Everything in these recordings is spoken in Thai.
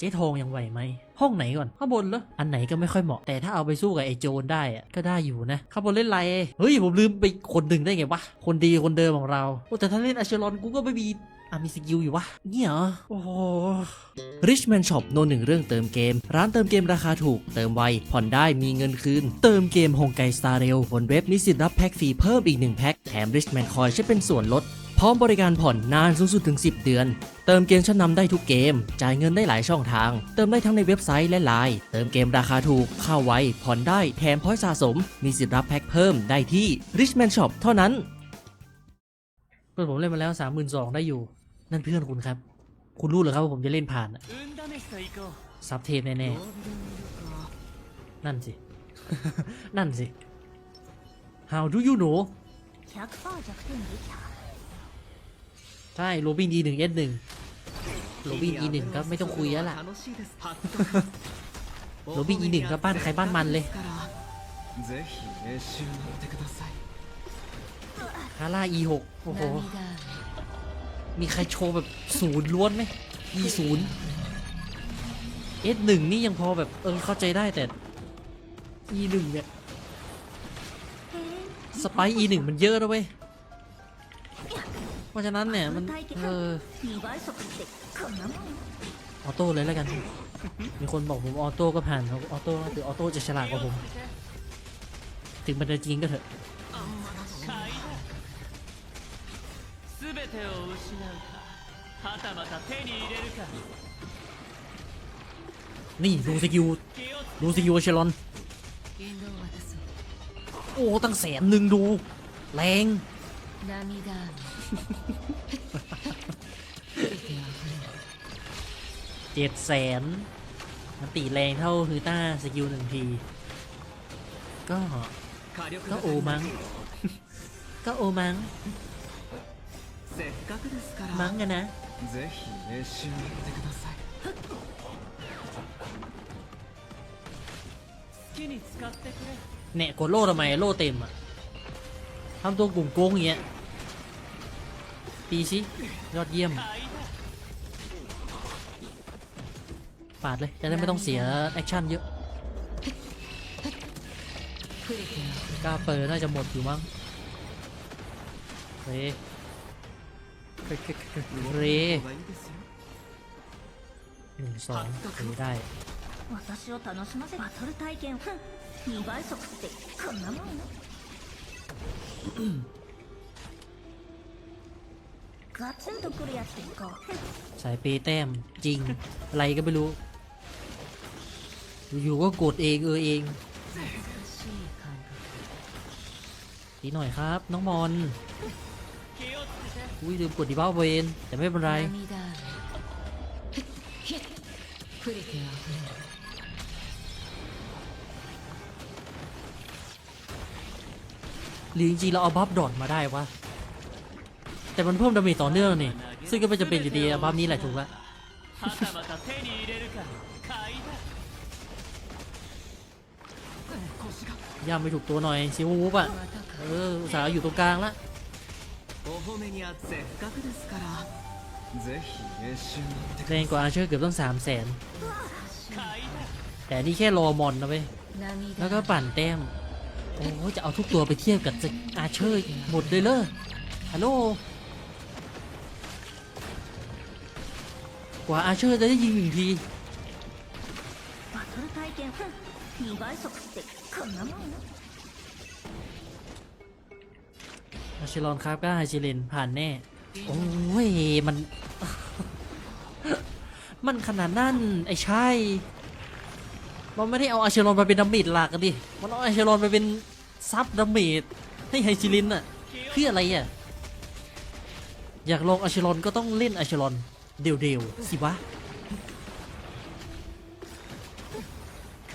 เจ๊ทองยังไหวไหม ห้องไหนก่อน ข้างบนเหรอ อันไหนก็ไม่ค่อยเหมาะ แต่ถ้าเอาไปสู้กับไอ้โจรได้อะก็ได้อยู่นะ ข้างบนเล่นไร เฮ้ย ผมลืมไปคนหนึ่งได้ไงวะ คนดีคนเดิมของเรา โอ้แต่ถ้าเล่นอาเชลอนกูก็ไม่มีอะมีสกิลอยู่วะเนี่ยเหรอ โอ้โห Richman Shop โนหนึ่งเรื่องเติมเกม ร้านเติมเกมราคาถูก เติมไว ผ่อนได้มีเงินคืน เติมเกมฮงไกสตาร์เรลบนเว็บนิสิตรับแพ็กฟรีเพิ่มอีก1แพ็กแถม Richman Coin ใช้เป็นส่วนลด พร้อมบริการผ่อนนานสูงสุดถึง 10 เดือน เติมเกมชั้นนำได้ทุกเกม จ่ายเงินได้หลายช่องทาง เติมได้ทั้งในเว็บไซต์และไลน์ เติมเกมราคาถูก เข้าไว ผ่อนได้ แถมพอยต์สะสม มีสิทธิ์รับแพ็คเพิ่มได้ที่ Richman Shop เท่านั้น เพื่อนผมเล่นมาแล้ว 32,000ได้อยู่ นั่นเพื่อนคุณครับ คุณรู้เหรอครับว่าผมจะเล่นผ่านอะ 運試しと行こう ซับเทปแน่ๆ นั่นสิ นั่นสิ How do you know 100%弱点できた ใช่โรบินดีหนึ่งเอสหนึ่งโรบินอีหนึ่งก็ไม่ต้องคุยแล้วล่ะโรบินอีหนึ่งก็บ้านใครบ้านมันเลยฮาร่าอีหกโอ้โห มีใครโชว์แบบศูนย์ล้วนไหมอีศูนย์เอสหนึ่งนี่ยังพอแบบเออเข้าใจได้แต่อีหนึ่งเนี่ยสไปอีหนึ่งมันเยอะนะเว้ย เพราะฉะนั้นเนี่ยมันเออออโต้เลยแล้วกัน มีคนบอกผมออโต้ก็ผ่านออโต้ถือออโต้จะฉลาดกว่าผม ถึงเป็นจจริงก็เถอะนี่ดูสกิลดูสกิลเชลอน โอ้ ตั้งแสนหนึ่งดู แรง เจ็ดแสนมันตีแรงเท่าฮือต้าสกิลหนึ่งที ก็ ก็โอมัง ก็โอมัง มังกันนะเนี่ยกดโล่ทำไม โล่เต็มอะทำตัวกลุ่มโกงอย่างเงี้ย ตีสิยอดเยี่ยม 買いだ ปาดเลย จะได้ไม่ต้องเสียแอคชั่นเยอะกล้าเปิดน่าจะหมดอยู่มั้งเรเร 方がいいですよ หนึ่งสองเรได้ 私を楽しませバトル体験ふん2倍速ってこんなもん สายเปแต้มจริง อะไรก็ไม่รู้ อยู่ก็กดเองเออเองดีหน่อยครับ น้องมอน อุ้ยลืมกดดีบ้าเวนแต่ไม่เป็นไรหรือจริงเราเอาบัฟดอนมาได้วะ แต่มันเพิ่มดาเมจต่อเนื่องนี่ซึ่งก็ไม่จำเป็นอยู่ดีบัฟนี้แหละถูกละย่าไปถูกตัวหน่อยซิวูบอะเออสาวอยู่ตรงกลางละแรงกว่าอาเชอร์เกือบต้องสามแสนแต่นี่แค่รอมอนนะเว้ยแล้วก็ปั่นแต้มโอ้จะเอาทุกตัวไปเทียบกับอาเชอร์หมดเลยเลอฮัลโหล ว่าอาเชอร์จะได้ยิงหนึ่งทีอาเชลอนครับก็ไฮชิเลนผ่านแน่ โอ้ย มัน มันขนาดนั่น ไอ้ใช่มันไม่ได้เอาอาเชลอนมาเป็นดามิดหลักกันดิ มันเอาอาเชลอนไปเป็นซับดามิดให้ไฮชิลินอะเพื่ออะไรอะอยากลงอาเชลอนก็ต้องเล่นอาเชลอน เร็วๆสิวะ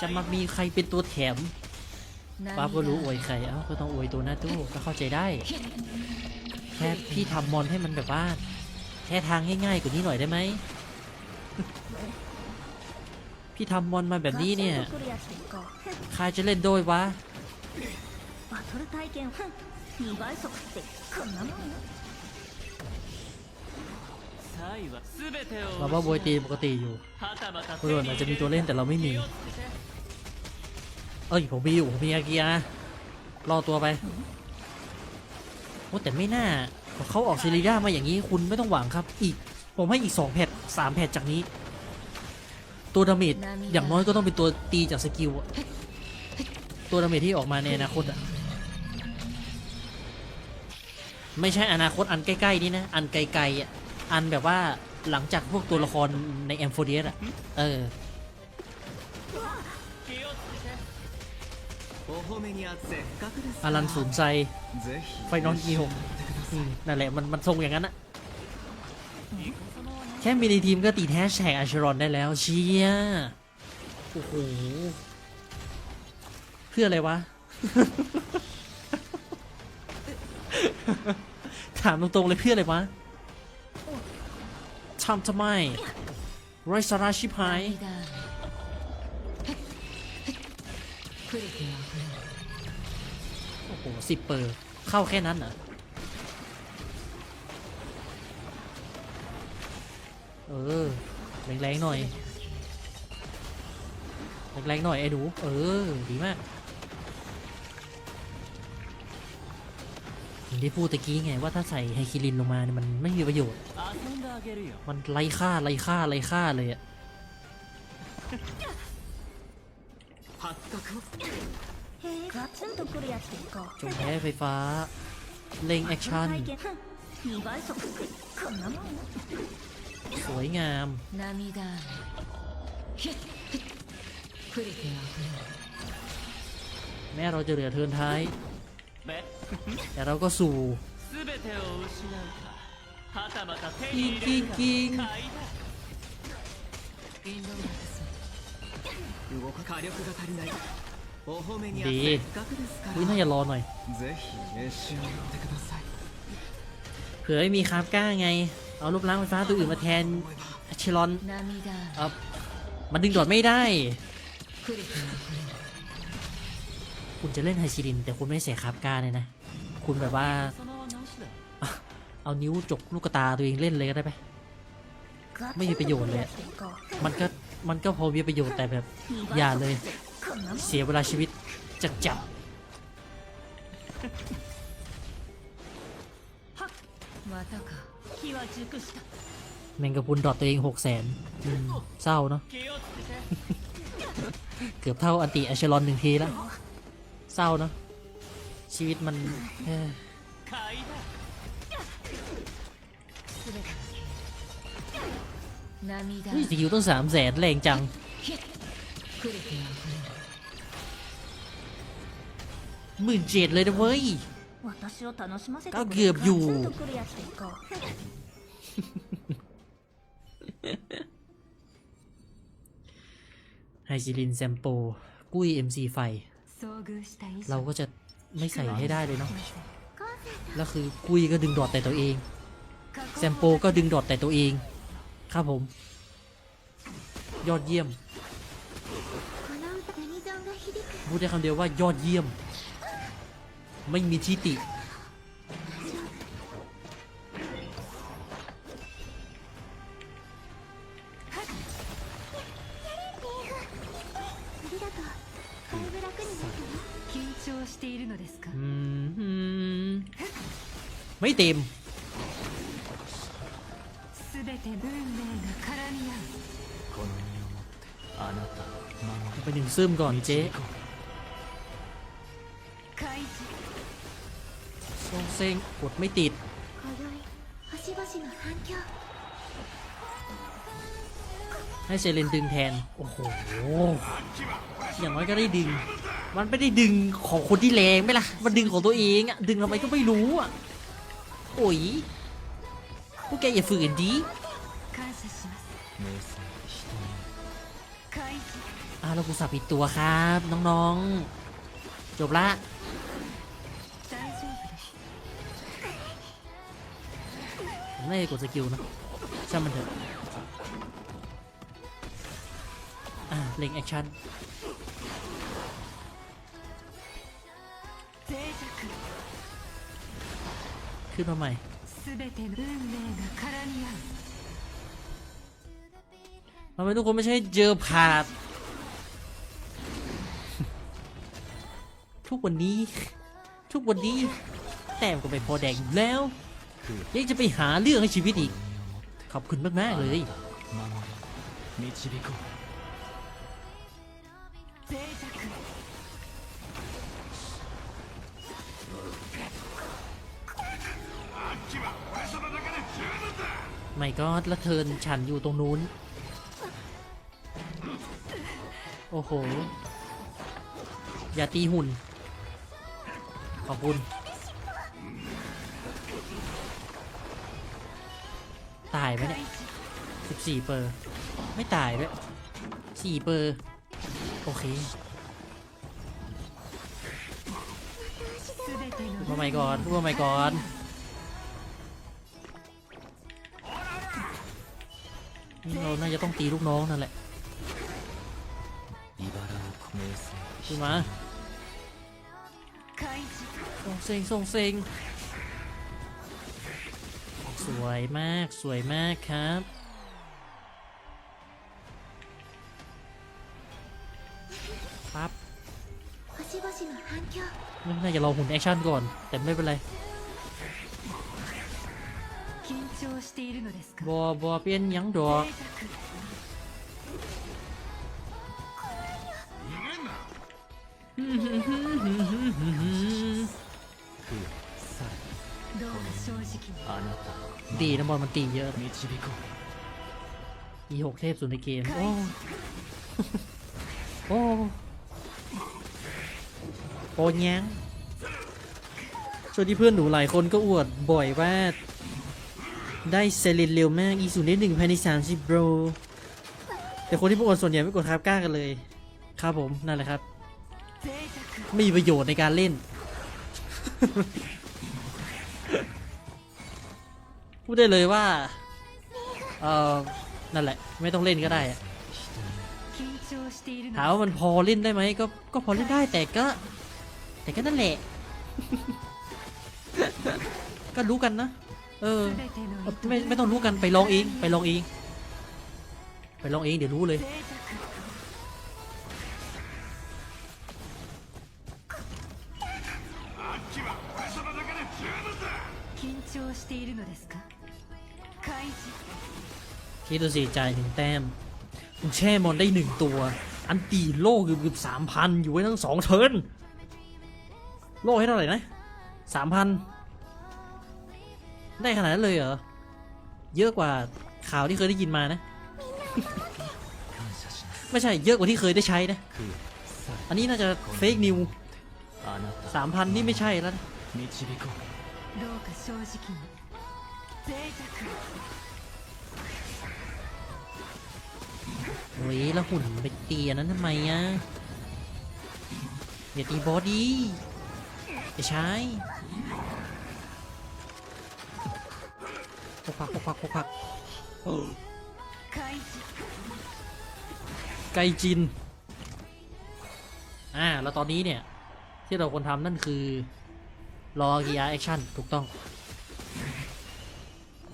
จะมามีใครเป็นตัวแถมป้าก็รู้อวยใคร เอ้าก็ต้องอวยตัวหน้าตู้ก็เข้าใจได้ แค่พี่ทำมอนให้มันแบบว่า แค่ทางง่ายๆกว่านี้หน่อยได้ไหม พี่ทำมอนมาแบบนี้เนี่ย ใครจะเล่นโดยวะ เราว่าโบยตีปกติอยู่คุณโนอาจจะมีตัวเล่นแต่เราไม่มี เอ้ยผมมีอยู่ผมมีอาเกียรอตัวไปโอ้แต่ไม่น่าเขาออกซีรีด้ามาอย่างนี้คุณไม่ต้องหวังครับ อีกผมให้อีกสองแพทสามแพทจากนี้ ตัวดาเมจอย่างน้อยก็ต้องเป็นตัวตีจากสกิลตัวดาเมจที่ออกมาในอนาคตอะไม่ใช่อนาคตอันใกล้ๆนี่นะ อันไกลๆอะ อันแบบว่าหลังจากพวกตัวละครในแอมโฟเดียสอะ เอออารันสูงใจไฟนอนกีหกนั่นแหละมันมันทรงอย่างนั้นอะแค่มีในทีมก็ตีแทชแท็กอาชรอนได้แล้วเชียโอ้โห เพื่ออะไรวะ ถามตรงๆเลยเพื่ออะไรวะ ทำทำไมไรสาระชิบหาย โอ้โหสิบเปอร์ เข้าแค่นั้นเหรอ เออ แรงๆหน่อย แรงๆหน่อยไอ้หนู เออ ดีมากางที่พูดตะกี้ไงว่าถ้าใส่ไฮคิรินลงมาเนี่ยมันไม่มีประโยชน์ มันไร้ค่าไร้ค่าไร้ค่าเลยอะจงแพ้ไฟฟ้า เล่งแอคชั่น สวยงามแม่เราจะเหลือเทินท้าย แต่เราก็สู่กิ้งกิ้งกิ้งดีวิน่าจะรอหน่อยเผื่อไม่มีคาบก้าไง เอารูปร่างไฟฟ้าตัวอื่นมาแทนเชลอนมันดึงดอดไม่ได้ คุณจะเล่นไฮชิริน แต่คุณไม่เสียคาบกาเลยนะ คุณแบบว่า เอานิ้วจกลูกตาตัวเองเล่นเลยก็ได้ไหมไม่มีประโยชน์เลย มันก็มันก็พอมีประโยชน์แต่แบบ อย่าเลย เสียเวลาชีวิตจัดจับแมงกะพุนดอดตัวเองหกแสนเศร้าเนาะ เกือบเท่าอันติอัชลอนหนึ่งทีแล้ว เศร้านะชีวิตมันนี่สกิลต้องสามแสนแรงจังหมื่นเจ็ดเลยนะเว้ยก็เกือบอยู่ ไฮซิลินแซมโป กุ้ยเอ็มซีไฟ เราก็จะไม่ใส่ให้ได้เลยเนาะแล้วคือกุยก็ดึงดอดแต่ตัวเองแซมโปก็ดึงดอดแต่ตัวเอง ครับผม ยอดเยี่ยมพูดได้คำเดียวว่ายอดเยี่ยม ไม่มีที่ติ ไม่เต็มไปหนึ่งซึมก่อนเจ๊โซงเซ็งกดไม่ติดให้เซเลนดึงแทน โอ้โห อย่างน้อยก็ได้ดึง มันไม่ได้ดึงของคนที่แรงไม่ล่ะ มันดึงของตัวเองอะดึงทำไมก็ไม่รู้อะ โอ้ยพวกแกอย่าฝืนดีอาเรากูสับอีกตัวครับ น้องๆ จบละไม่กดสกิลนะช่างมันเถอะอาเล็งแอคชั่น ขึ้นมาใหม่ มันเทุกคนไม่ใช่เจอผาดทุกวันนี้ ทุกวันนี้ แต้มก็ไปพอแดงแล้วยังจะไปหาเรื่องให้ชีวิตอีก ขอบคุณมาก ๆ เลย ไม่ก็ละเทินฉันอยู่ตรงนู้น โอ้โห อย่าตีหุ่น ขอบคุณ ตายไหมเนี่ย14เปอร์ ไม่ตายด้วย4เปอร์ โอเครูปมาใม่ก่อนรูปมาใม่ก่อน เราน่าจะต้องตีลูกน้องนั่นแหละขึ้นมาส่งเซงส่งเซงสวยมากสวยมากครับปั๊บไม่น่าจะรอหุ่นแอคชั่นก่อน แต่ไม่เป็นไร บ่บ่เปลี่ยนยังดอกตีน้ำบอลมันตีเยอะอีหกเทพสุดในเกม โอ้ โอ้โอนยังช่วงที่เพื่อนหนูหลายคนก็อวดบ่อยว่า ได้เซรินเร็วมาก อีสูนได้หนึ่งภายในสามสิบโรแต่คนที่พวกคนส่วนใหญ่ไม่กดครับกล้ากันเลย ครับผม นั่นแหละครับ ไม่มีประโยชน์ในการเล่น พูดได้เลยว่า เออนั่นแหละ ไม่ต้องเล่นก็ได้ถามว่ามันพอเล่นได้ไหมก็ก็พอเล่นได้แต่ก็ แต่ก็นั่นแหละ ก็รู้กันนะ เออไม่ไม่ต้องรู้กันไปลองเองไปลองเองไปลองเองเดี๋ยวรู้เลยคิดดูสิจ่ายหนึ่งแต้มคุณแช่มอนได้หนึ่งตัว อันตีโลกเกือบสามพันอยู่ไว้ทั้งสองเทิร์นโล่ให้เท่าไหร่นะสามพัน ได้ขนาดนั้นเลยเหรอ เยอะกว่าข่าวที่เคยได้ยินมานะ ไม่ใช่เยอะกว่าที่เคยได้ใช้นะ อันนี้น่าจะเฟกนิวสามพันนี่ไม่ใช่แล้วโอ้ยแล้วหุ่นไปเตียนั้นทำไมอะอย่าตีบอดี้อย่าใช้ กพักพกพักพกพักไกจิน อ่า แล้วตอนนี้เนี่ย ที่เราควรทำนั่นคือ รอเกียร์แอคชั่น ถูกต้อง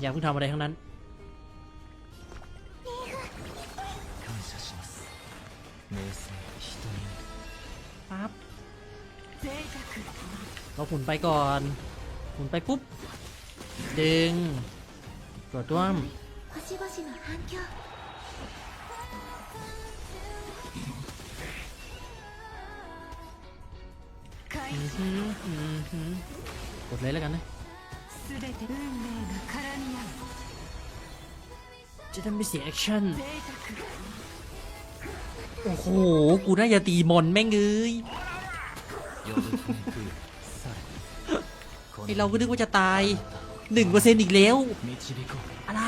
อย่าเพิ่งทำอะไรทั้งนั้น ปั๊บเราหุ่นไปก่อนหุ่นไปปุ๊บ ดึง กดต้วม 星々の反響開 อือ 示 หืออือหือกดเลยแล้วกันนะ すべて運命が絡み合う จะได้ไม่เสียแอคชั่น 脆弱 โอ้โห กูน่าจะตีมอนแม่งเอ้ย 呼ぶ船空さこ ไอเราก็นึกว่าจะตาย หนึ่งเปอร์เซ็นต์อีกแล้ว อะไร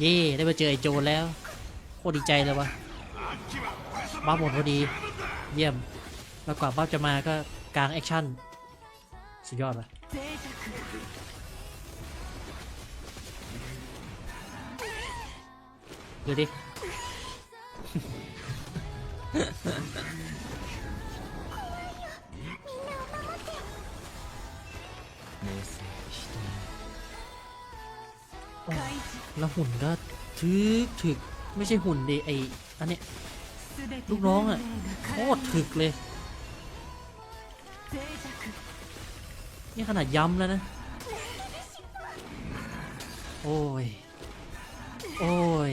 เย่ได้มาเจอไอ้โจนแล้ว โคตรดีใจเลยวะบ้าหมดพอดี เยี่ยม แล้วกว่าบ้าจะมาก็กลางแอคชั่น สุดยอดเลยดูดิ แล้วหุ่นก็ถึกถึกไม่ใช่หุ่นดิไออันเนี้ยลูกน้องอะโคตรถึกเลย นี่ขนาดย้ำแล้วนะ โอ้ย โอ้ย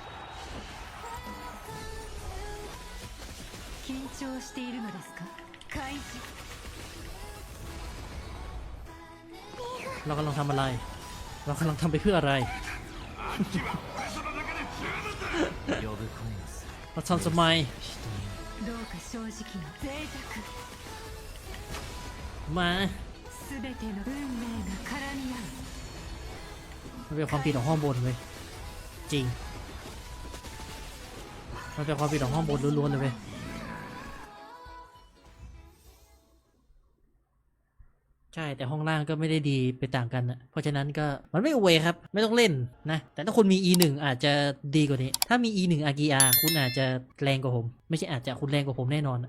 緊張しているのですかカイジ เรากำลังทำอะไร เรากำลังทำไปเพื่ออะไร 呼ぶ声がする เราทำทำไม 人どうか正直に脆弱 มา 全ての運命が絡み合う มันเป็นความผิดของห้องบนเว้ยจริง มันเป็นความผิดของห้องบนล้วนๆเลยเว้ย ใช่แต่ห้องล่างก็ไม่ได้ดีไปต่างกันนะเพราะฉะนั้นก็มันไม่เวครับ ไม่ต้องเล่นนะ แต่ถ้าคุณมี e 1อาจจะดีกว่านี้ ถ้ามี e 1 r g r คุณอาจจะแรงกว่าผม ไม่ใช่อาจจะคุณแรงกว่าผมแน่นอน